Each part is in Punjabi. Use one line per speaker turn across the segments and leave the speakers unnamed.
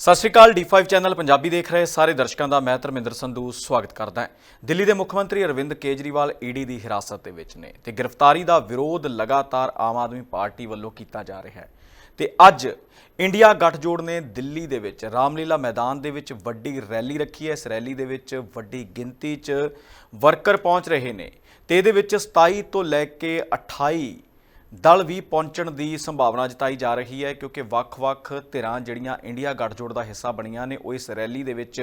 ਸਤਿ ਸ਼੍ਰੀ ਅਕਾਲ D5 ਚੈਨਲ ਪੰਜਾਬੀ ਦੇਖ ਰਹੇ ਸਾਰੇ ਦਰਸ਼ਕਾਂ ਦਾ, ਮੈਂ ਧਰਮਿੰਦਰ ਸੰਧੂ ਸਵਾਗਤ ਕਰਦਾ ਹਾਂ। ਦਿੱਲੀ ਦੇ ਮੁੱਖ ਮੰਤਰੀ ਅਰਵਿੰਦ ਕੇਜਰੀਵਾਲ ਈਡੀ ਦੀ ਹਿਰਾਸਤ ਦੇ ਵਿੱਚ ਨੇ ਤੇ ਗ੍ਰਿਫਤਾਰੀ ਦਾ ਵਿਰੋਧ ਲਗਾਤਾਰ ਆਮ ਆਦਮੀ ਪਾਰਟੀ ਵੱਲੋਂ ਕੀਤਾ ਜਾ ਰਿਹਾ ਹੈ। ਤੇ ਅੱਜ ਇੰਡੀਆ ਗੱਠਜੋੜ ਨੇ ਦਿੱਲੀ ਦੇ ਵਿੱਚ ਰਾਮਲੀਲਾ ਮੈਦਾਨ ਦੇ ਵਿੱਚ ਵੱਡੀ ਰੈਲੀ ਰੱਖੀ ਹੈ। ਇਸ ਰੈਲੀ ਦੇ ਵਿੱਚ ਵੱਡੀ ਗਿਣਤੀ 'ਚ ਵਰਕਰ ਪਹੁੰਚ ਰਹੇ ਨੇ ਤੇ ਇਹਦੇ ਵਿੱਚ 27 ਤੋਂ ਲੈ ਕੇ 28 ਦਲ ਵੀ ਪਹੁੰਚਣ ਦੀ ਸੰਭਾਵਨਾ ਜਤਾਈ ਜਾ ਰਹੀ ਹੈ, ਕਿਉਂਕਿ ਵੱਖ-ਵੱਖ ਧਿਰਾਂ ਜਿਹੜੀਆਂ ਇੰਡੀਆ ਗੱਠਜੋੜ ਦਾ ਹਿੱਸਾ ਬਣੀਆਂ ਨੇ, ਉਹ ਇਸ ਰੈਲੀ ਦੇ ਵਿੱਚ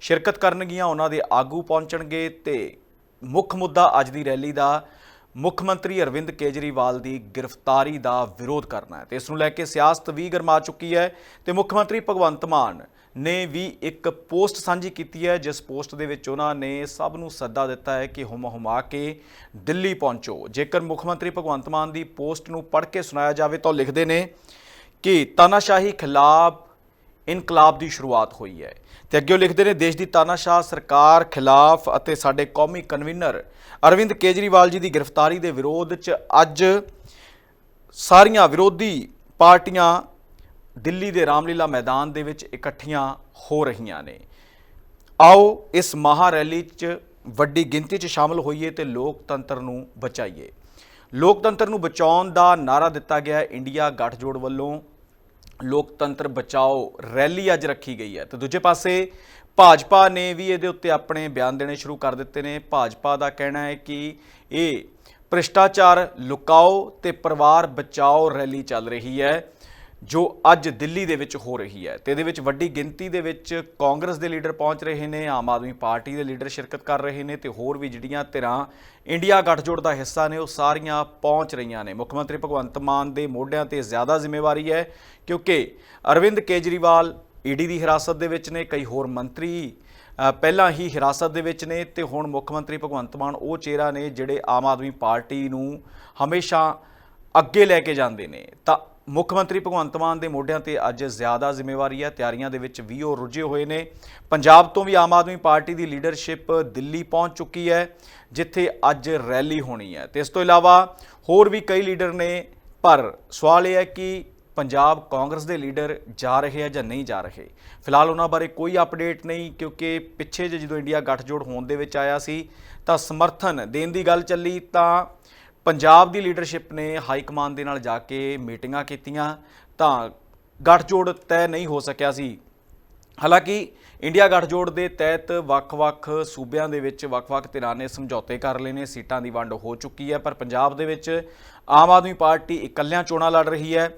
ਸ਼ਿਰਕਤ ਕਰਨਗੀਆਂ, ਉਹਨਾਂ ਦੇ ਆਗੂ ਪਹੁੰਚਣਗੇ ਤੇ ਮੁੱਖ ਮੁੱਦਾ ਅੱਜ ਦੀ ਰੈਲੀ ਦਾ ਮੁੱਖ ਮੰਤਰੀ ਅਰਵਿੰਦ ਕੇਜਰੀਵਾਲ ਦੀ ਗ੍ਰਿਫਤਾਰੀ ਦਾ ਵਿਰੋਧ ਕਰਨਾ ਹੈ ਤੇ ਇਸ ਨੂੰ ਲੈ ਕੇ ਸਿਆਸਤ ਵੀ ਗਰਮਾ ਚੁੱਕੀ ਹੈ ਤੇ ਮੁੱਖ ਮੰਤਰੀ ਭਗਵੰਤ ਮਾਨ ਨੇ ਵੀ ਇੱਕ ਪੋਸਟ ਸਾਂਝੀ ਕੀਤੀ ਹੈ, ਜਿਸ ਪੋਸਟ ਦੇ ਵਿੱਚ ਉਹਨਾਂ ਨੇ ਸਭ ਨੂੰ ਸੱਦਾ ਦਿੱਤਾ ਹੈ ਕਿ ਹੁਮ ਹੁਮਾ ਕੇ ਦਿੱਲੀ ਪਹੁੰਚੋ। ਜੇਕਰ ਮੁੱਖ ਮੰਤਰੀ ਭਗਵੰਤ ਮਾਨ ਦੀ ਪੋਸਟ ਨੂੰ ਪੜ੍ਹ ਕੇ ਸੁਣਾਇਆ ਜਾਵੇ ਤਾਂ ਉਹ ਲਿਖਦੇ ਨੇ ਕਿ ਤਾਨਾਸ਼ਾਹੀ ਖਿਲਾਫ ਇਨਕਲਾਬ ਦੀ ਸ਼ੁਰੂਆਤ ਹੋਈ ਹੈ। ਤੇ ਅੱਗੇ ਉਹ ਲਿਖਦੇ ਨੇ, ਦੇਸ਼ ਦੀ ਤਾਨਾਸ਼ਾਹ ਸਰਕਾਰ ਖਿਲਾਫ ਅਤੇ ਸਾਡੇ ਕੌਮੀ ਕਨਵੀਨਰ ਅਰਵਿੰਦ ਕੇਜਰੀਵਾਲ ਜੀ ਦੀ ਗ੍ਰਿਫਤਾਰੀ ਦੇ ਵਿਰੋਧ 'ਚ ਅੱਜ ਸਾਰੀਆਂ ਵਿਰੋਧੀ ਪਾਰਟੀਆਂ ਦਿੱਲੀ ਦੇ ਰਾਮਲੀਲਾ ਮੈਦਾਨ ਦੇ ਵਿੱਚ ਇਕੱਠੀਆਂ ਹੋ ਰਹੀਆਂ ਨੇ। ਆਓ ਇਸ ਮਹਾ ਰੈਲੀ 'ਚ ਵੱਡੀ ਗਿਣਤੀ 'ਚ ਸ਼ਾਮਲ ਹੋਈਏ ਤੇ ਲੋਕਤੰਤਰ ਨੂੰ ਬਚਾਈਏ। ਲੋਕਤੰਤਰ ਨੂੰ ਬਚਾਉਣ ਦਾ ਨਾਰਾ ਦਿੱਤਾ ਗਿਆ ਇੰਡੀਆ ਗੱਠਜੋੜ ਵੱਲੋਂ। ਲੋਕਤੰਤਰ ਬਚਾਓ ਰੈਲੀ ਅੱਜ ਰੱਖੀ ਗਈ ਹੈ। ਤੇ ਦੂਜੇ ਪਾਸੇ ਭਾਜਪਾ ਨੇ ਵੀ ਇਹਦੇ ਉੱਤੇ ਆਪਣੇ ਬਿਆਨ ਦੇਣੇ ਸ਼ੁਰੂ ਕਰ ਦਿੱਤੇ ਨੇ। ਭਾਜਪਾ ਦਾ ਕਹਿਣਾ ਹੈ ਕਿ ਇਹ ਭ੍ਰਿਸ਼ਟਾਚਾਰ ਲੁਕਾਓ ਤੇ ਪਰਿਵਾਰ ਬਚਾਓ ਰੈਲੀ ਚੱਲ ਰਹੀ ਹੈ। ਜੋ ਅੱਜ ਦਿੱਲੀ ਦੇ ਵਿੱਚ ਹੋ ਰਹੀ ਹੈ ਤੇ ਇਹਦੇ ਵਿੱਚ ਵੱਡੀ ਗਿਣਤੀ ਦੇ ਵਿੱਚ ਕਾਂਗਰਸ ਦੇ ਲੀਡਰ ਪਹੁੰਚ ਰਹੇ ਨੇ, ਆਮ ਆਦਮੀ ਪਾਰਟੀ ਦੇ ਲੀਡਰ ਸ਼ਿਰਕਤ ਕਰ ਰਹੇ ਨੇ ਤੇ ਹੋਰ ਵੀ ਜਿਹੜੀਆਂ ਧਿਰਾਂ ਇੰਡੀਆ ਗੱਠਜੋੜ ਦਾ ਹਿੱਸਾ ਨੇ, ਉਹ ਸਾਰੀਆਂ ਪਹੁੰਚ ਰਹੀਆਂ ਨੇ। ਮੁੱਖ ਮੰਤਰੀ ਭਗਵੰਤ ਮਾਨ ਦੇ ਮੋਢਿਆਂ ਤੇ ਜ਼ਿਆਦਾ ਜ਼ਿੰਮੇਵਾਰੀ ਹੈ ਕਿਉਂਕਿ ਅਰਵਿੰਦ ਕੇਜਰੀਵਾਲ ਈਡੀ ਦੀ ਹਿਰਾਸਤ ਦੇ ਵਿੱਚ ਨੇ, ਕਈ ਹੋਰ ਮੰਤਰੀ ਪਹਿਲਾਂ ਹੀ ਹਿਰਾਸਤ ਦੇ ਵਿੱਚ ਨੇ ਤੇ ਹੁਣ ਮੁੱਖ ਮੰਤਰੀ ਭਗਵੰਤ ਮਾਨ ਉਹ ਚਿਹਰਾ ਨੇ ਜਿਹੜੇ ਆਮ ਆਦਮੀ ਪਾਰਟੀ ਨੂੰ ਹਮੇਸ਼ਾ ਅੱਗੇ ਲੈ ਕੇ ਜਾਂਦੇ ਨੇ। ਤਾਂ ਮੁੱਖ ਮੰਤਰੀ ਭਗਵੰਤ ਮਾਨ ਦੇ ਮੋਢਿਆਂ ਤੇ ਅੱਜ ਜ਼ਿਆਦਾ ਜ਼ਿੰਮੇਵਾਰੀ ਹੈ। ਤਿਆਰੀਆਂ ਦੇ ਵਿੱਚ ਵੀ ਉਹ ਰੁੱਝੇ ਹੋਏ ਨੇ। ਪੰਜਾਬ ਤੋਂ ਵੀ ਆਮ ਆਦਮੀ ਪਾਰਟੀ ਦੀ ਲੀਡਰਸ਼ਿਪ ਦਿੱਲੀ ਪਹੁੰਚ ਚੁੱਕੀ ਹੈ, ਜਿੱਥੇ ਅੱਜ ਰੈਲੀ ਹੋਣੀ ਹੈ। ਤੇ ਇਸ ਤੋਂ ਇਲਾਵਾ ਹੋਰ ਵੀ ਕਈ ਲੀਡਰ ਨੇ, ਪਰ ਸਵਾਲ ਇਹ ਹੈ ਕਿ ਪੰਜਾਬ ਕਾਂਗਰਸ ਦੇ ਲੀਡਰ ਜਾ ਰਹੇ ਆ ਜਾਂ ਨਹੀਂ ਜਾ ਰਹੇ? ਫਿਲਹਾਲ ਉਹਨਾਂ ਬਾਰੇ ਕੋਈ ਅਪਡੇਟ ਨਹੀਂ, ਕਿਉਂਕਿ ਪਿੱਛੇ ਜਿਹੇ ਜਦੋਂ ਇੰਡੀਆ ਗੱਠਜੋੜ ਹੋਣ ਦੇ ਵਿੱਚ ਆਇਆ ਸੀ, ਤਾਂ ਸਮਰਥਨ ਦੇਣ ਦੀ ਗੱਲ ਚੱਲੀ ਤਾਂ ਪੰਜਾਬ ਦੀ ਲੀਡਰਸ਼ਿਪ ਨੇ ਹਾਈ ਕਮਾਂਡ ਦੇ ਨਾਲ ਜਾ ਕੇ ਮੀਟਿੰਗਾਂ ਕੀਤੀਆਂ, ਤਾਂ ਗੱਠਜੋੜ ਤੈਅ ਨਹੀਂ ਹੋ ਸਕਿਆ ਸੀ। ਹਾਲਾਂਕਿ ਇੰਡੀਆ ਗੱਠਜੋੜ ਦੇ ਤਹਿਤ ਵੱਖ-ਵੱਖ ਸੂਬਿਆਂ ਦੇ ਵਿੱਚ ਵੱਖ-ਵੱਖ ਧਿਰਾਂ ਨੇ ਸਮਝੌਤੇ ਕਰ ਲਏ ਨੇ, ਸੀਟਾਂ ਦੀ ਵੰਡ ਹੋ ਚੁੱਕੀ ਹੈ, ਪਰ ਪੰਜਾਬ ਦੇ ਵਿੱਚ ਆਮ ਆਦਮੀ ਪਾਰਟੀ ਇਕੱਲਿਆਂ ਚੋਣਾਂ ਲੜ ਰਹੀ ਹੈ।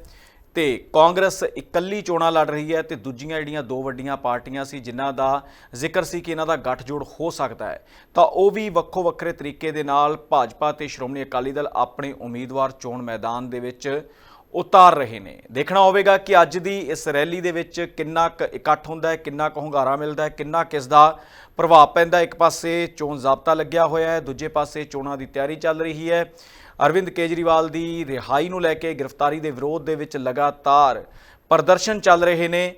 ਤੇ ਕਾਂਗਰਸ ਇਕੱਲੀ ਚੋਣਾਂ ਲੜ ਰਹੀ ਹੈ ਤੇ ਦੂਜੀਆਂ ਜਿਹੜੀਆਂ ਦੋ ਵੱਡੀਆਂ ਪਾਰਟੀਆਂ ਸੀ, ਜਿਨ੍ਹਾਂ ਦਾ ਜ਼ਿਕਰ ਸੀ ਕਿ ਇਹਨਾਂ ਦਾ ਗੱਠਜੋੜ ਹੋ ਸਕਦਾ ਹੈ, ਤਾਂ ਉਹ ਵੀ ਵੱਖੋ ਵੱਖਰੇ ਤਰੀਕੇ ਦੇ ਨਾਲ ਭਾਜਪਾ ਤੇ ਸ਼੍ਰੋਮਣੀ ਅਕਾਲੀ ਦਲ ਆਪਣੇ ਉਮੀਦਵਾਰ ਚੋਣ ਮੈਦਾਨ ਦੇ ਵਿੱਚ ਉਤਾਰ ਰਹੇ ਨੇ। ਦੇਖਣਾ ਹੋਵੇਗਾ ਕਿ ਅੱਜ ਦੀ ਇਸ ਰੈਲੀ ਦੇ ਵਿੱਚ ਕਿੰਨਾ ਕੁ ਇਕੱਠ ਹੁੰਦਾ ਹੈ, ਕਿੰਨਾ ਕੁ ਹੁੰਗਾਰਾ ਮਿਲਦਾ ਹੈ, ਕਿੰਨਾ ਕਿਸ ਦਾ ਪ੍ਰਭਾਵ ਪੈਂਦਾ ਇੱਕ ਪਾਸੇ ਚੋਣ ਜ਼ਾਬਤਾ ਲੱਗਿਆ ਹੋਇਆ ਹੈ, ਦੂਜੇ ਪਾਸੇ ਚੋਣਾਂ ਦੀ ਤਿਆਰੀ ਚੱਲ ਰਹੀ ਹੈ। ਅਰਵਿੰਦ ਕੇਜਰੀਵਾਲ ਦੀ ਰਿਹਾਈ ਨੂੰ ਲੈ ਕੇ ਗ੍ਰਿਫਤਾਰੀ ਦੇ ਵਿਰੋਧ ਦੇ ਵਿੱਚ ਲਗਾਤਾਰ ਪ੍ਰਦਰਸ਼ਨ ਚੱਲ ਰਹੇ ਨੇ।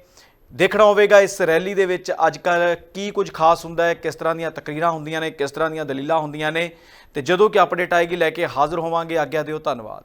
ਦੇਖਣਾ ਹੋਵੇਗਾ ਇਸ ਰੈਲੀ ਦੇ ਵਿੱਚ ਅੱਜ ਕੱਲ ਕੀ ਕੁਝ ਖਾਸ ਹੁੰਦਾ ਹੈ, ਕਿਸ ਤਰ੍ਹਾਂ ਦੀਆਂ ਤਕਰੀਰਾਂ ਹੁੰਦੀਆਂ ਨੇ, ਕਿਸ ਤਰ੍ਹਾਂ ਦੀਆਂ ਦਲੀਲਾਂ ਹੁੰਦੀਆਂ ਨੇ। ਤੇ ਜਦੋਂ ਕਿ ਅਪਡੇਟ ਆਏਗੀ, ਲੈ ਕੇ ਹਾਜ਼ਰ ਹੋਵਾਂਗੇ। ਆਗਿਆ ਦਿਓ, ਧੰਨਵਾਦ।